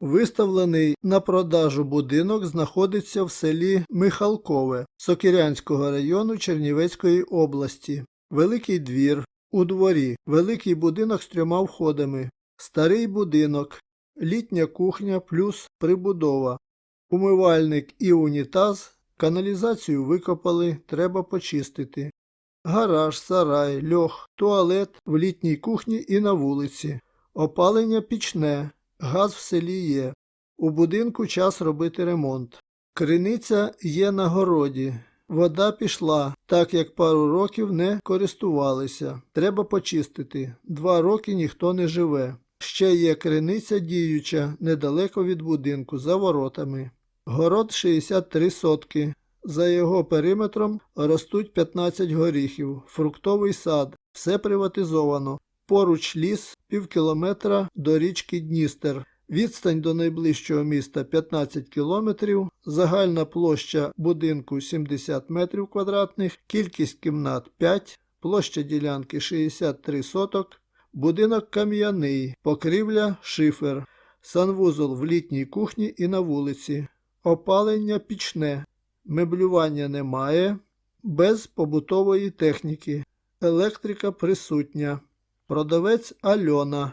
Виставлений на продажу будинок знаходиться в селі Михалкове Сокирянського району Чернівецької області. Великий двір. У дворі великий будинок з трьома входами. Старий будинок, літня кухня плюс прибудова. Умивальник і унітаз. Каналізацію викопали, треба почистити. Гараж, сарай, льох, туалет в літній кухні і на вулиці. Опалення пічне, газ в селі є. У будинку час робити ремонт. Криниця є на городі. Вода пішла, так як пару років не користувалися. Треба почистити. Два роки ніхто не живе. Ще є криниця діюча недалеко від будинку, за воротами. Город 63 сотки. За його периметром ростуть 15 горіхів, фруктовий сад, все приватизовано. Поруч ліс, пів кілометра до річки Дністер. Відстань до найближчого міста 15 кілометрів, загальна площа будинку 70 метрів квадратних, кількість кімнат 5, площа ділянки 63 соток, будинок кам'яний, покрівля шифер, санвузол в літній кухні і на вулиці, опалення пічне, меблювання немає, без побутової техніки, електрика присутня. Продавець Альона.